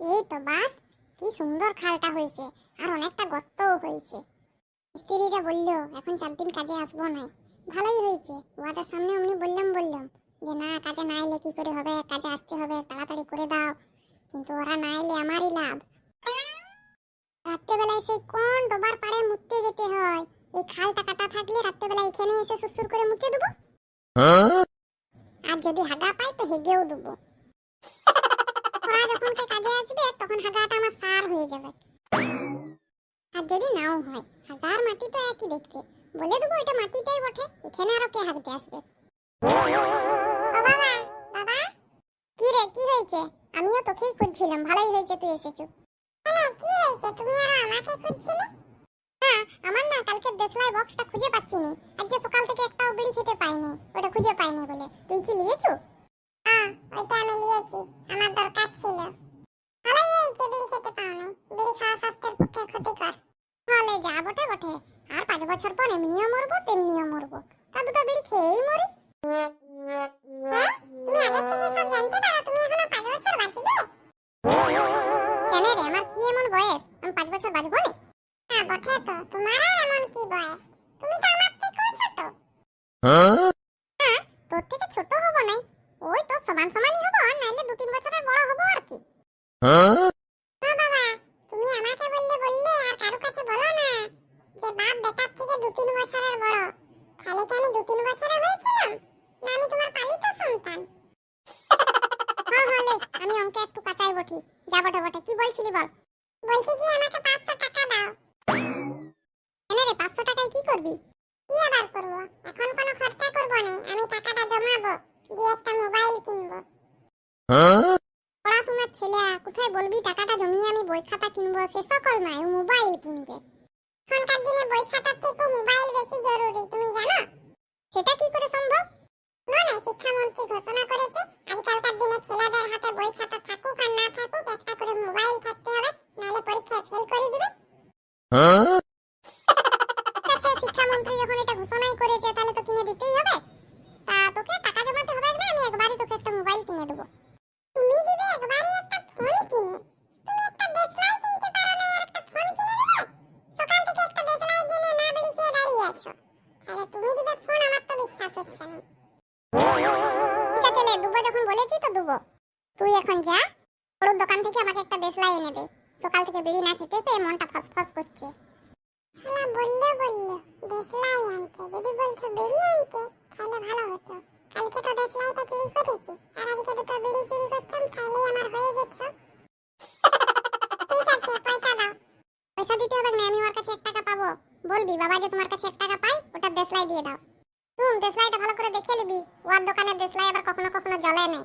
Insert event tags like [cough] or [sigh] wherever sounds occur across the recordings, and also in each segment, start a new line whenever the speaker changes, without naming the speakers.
এই তো বাস কি সুন্দর খালটা হয়েছে আর অনেকটা গর্তও হয়েছে। স্ত্রীরা বলল এখন চার দিন কাজে আসব না। ভালোই হয়েছে ওদের সামনে অমনি বললাম বললাম যে না কাজে না এলে কি করে হবে? কাজে আসতে হবে তাড়াতাড়ি করে দাও। কিন্তু ওরা না এলে আমারই লাভ। রাত্রেবেলায় সেই কোন ডোবার পাড়ে মুততে যেতে হয়? এই খালটা কাটা থাকলে রাত্রেবেলা এখানে এসে সুসুর করে মুতে দেবো? আর যদি হাগা পাই তো হেগেও দেবো। যখন কে কাজে আসবে, তখন হাগাটা আমার সার হয়ে যাবে। আর যদি নাও হয়, হাগার মাটি তো একই দেখতে। বলে দেবো এটা মাটিটাই বটে, এখানে আরও কে হাগতে আসবে? বাবা বাবা, কি রে, কি হয়েছে? আমিও তোকেই খুঁজছিলাম, ভালোই হয়েছে, তুই এসেছ। কি হয়েছে? তুমি আরও আমাকে খুঁজছিলে? হ্যাঁ আমার না কালকে দেশলাই বক্সটা খুঁজে পাচ্ছি নি। আজকে সকাল থেকে একটাও বিড়ি খেতে পাইনি, ওটা খুঁজে পাইনি বলে। তুই কি নিয়েছো হ্যাঁ ওইটা আমি নিয়েছি আমার দরকার ছিল ভালোই হয়েছে বিড়ি খেতে পাওনি বিড়ি খাওয়া স্বাস্থ্যের পক্ষে ক্ষতিকর হলে যা বটে আর পাঁচ বছর পর এমনিও মরবো তেমনিও মরবো। তা দুটো বিড়ি খেয়েই মরি। হ্যাঁ? তুমি আগে থেকে সব জানতে পারো তুমি এখনও পাঁচ বছর বাঁচবে? কেন রে আমার কি এমন বয়স? আমি পাঁচ বছর বাঁচবো না? হ্যাঁ বটে তো। তোমার আর এমন কি বয়স? তুমি তো আমার থেকেও ছোট। হ্যাঁ? তোর থেকে ছোট হব নাই। ওই তো সমান সমানই হব আর নাইলে দু তিন বছরের বড় হব আর কি। ও বাবা তুমি আমাকে বললে বললে আর কারও কাছে বলো না যে বাপ বেটার থেকে দু তিন বছরের বড় তাহলে কি আমি দু তিন বছরের হয়েছিলাম? না আমি তোমার পালিত সন্তান। [laughs] হ্যাঁ হলে আমি অঙ্কে একটু কাঁচাই বটি যা বটে বটে। কি বলছিলি বল? বলছি কি আমাকে পাঁচশো টাকা দাও। এনে রে পাঁচশো টাকায় কি করবি? কি আবার করব? এখন কোনো খরচা করব না। আমি টাকাটা জমাবো দিয়ে একটা মোবাইল কিনবো। পড়াশোনার ছেলে কোথায় বলবি টাকাটা জমিয়ে আমি বই খাতা কিনবো? সে সকল ও মোবাইল কিনবে। এখনকার দিনে বই খাতার থেকে মোবাইল বেশি জরুরি, তুমি জানো? সেটা কি করে সম্ভব? না শিক্ষামন্ত্রী ঘোষণা করেছে, আজকালকার দিনে ছেলেদের হাতে বই খাতা থাকুক আর না থাকুক, একটা করে মোবাইল থাকতে হবে, নাহলে পরীক্ষায় ফেল করে দিবে। আচ্ছা দুবো তুই এখন যা ওর দোকান থেকে আমাকে একটা দেশলাই এনে দে। সকাল থেকে বিড়ি না খেতে পেয়ে মনটা ফসফস করছে। শালা, বলল বলল দেশলাই আনতে। যদি বলতো বিড়ি আনতে, তাহলে ভালো হতো। কালকে তো দেশলাইটা চুরি করেছি, আর আজকে দুটো বিড়ি চুরি করতাম তাহলেই আমার হয়ে যেত। ঠিক আছে, পয়সা দাও। পয়সা দিতে হবে না, আমি ওর কাছে এক টাকা পাবো। বলবি, বাবা যে তোমার কাছে এক টাকা পাই ওটা দেশলাই দিয়ে দাও। তুই দেশলাইটা ভালো করে দেখে নিবি। ওর দোকানের দেশলাই আবার কখনো কখনো জ্বলে নাই।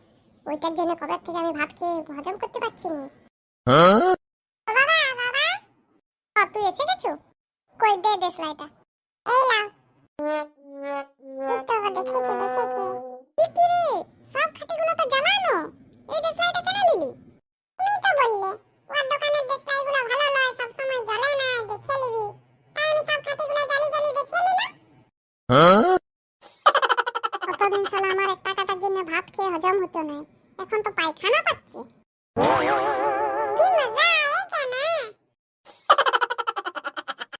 ওইটার জন্য কবে থেকে আমি ভাত খেয়ে হজম করতে পারছি না বাবা বাবা। ও তুই এসে গেছো? কই দে এই নাও। এই তো দেখেছি দেখেছি। হজম হতো না এখন তো পায়খানা পাচ্ছে। কি মজা!